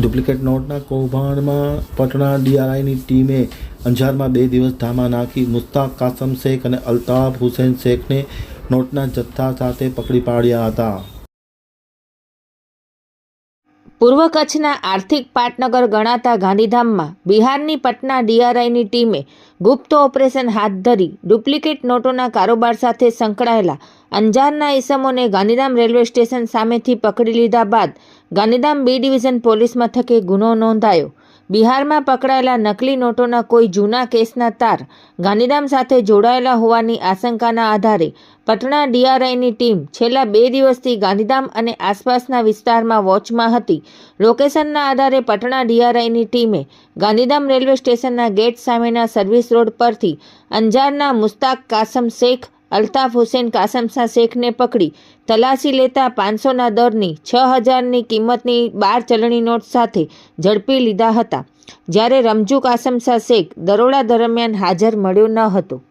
Duplicate નોટના કૌભાંડમાં પટણા ડીઆરઆઈની ટીમે અંજારમાં બે દિવસ ધામા નાખી મુસ્તાક કાસમ શેખ અને અલ્તાફ હુસેન શેખને નોટના જથ્થા સાથે પકડી પાડ્યા હતા. પૂર્વ કચ્છના આર્થિક પાટનગર ગણાતા ગાંધીધામમાં બિહારની પટના ડીઆરઆઈની ટીમે ગુપ્ત ઓપરેશન હાથ ધરી ડુપ્લિકેટ નોટોના કારોબાર સાથે સંકળાયેલા અંજારના ઇસમોને ગાંધીધામ રેલવે સ્ટેશન સામેથી પકડી લીધા બાદ ગાંધીધામ બી ડિવિઝન પોલીસ મથકે ગુનો નોંધાયો. બિહારમાં પકડાયેલા નકલી નોટોના કોઈ જૂના કેસના તાર ગાંધીધામ સાથે જોડાયેલા હોવાની આશંકાના આધારે પટણા ડીઆરઆઈની ટીમ છેલ્લા બે દિવસથી ગાંધીધામ અને આસપાસના વિસ્તારમાં વોચમાં હતી. લોકેશનના આધારે પટણા ડીઆરઆઈની ટીમે ગાંધીધામ રેલવે સ્ટેશનના ગેટ સામેના સર્વિસ રોડ પરથી અંજારના મુસ્તાક કાસમ શેખ અલ્તાફ હુસેન કાસમશા શેખને પકડી. તલાશી લેતા પાંચસોના દરની છ હજારની કિંમતની બાર ચલણી નોટ સાથે ઝડપી લીધા હતા. જ્યારે રમજુ કાસમશા શેખ દરોડા દરમિયાન હાજર મળ્યો ન હતો.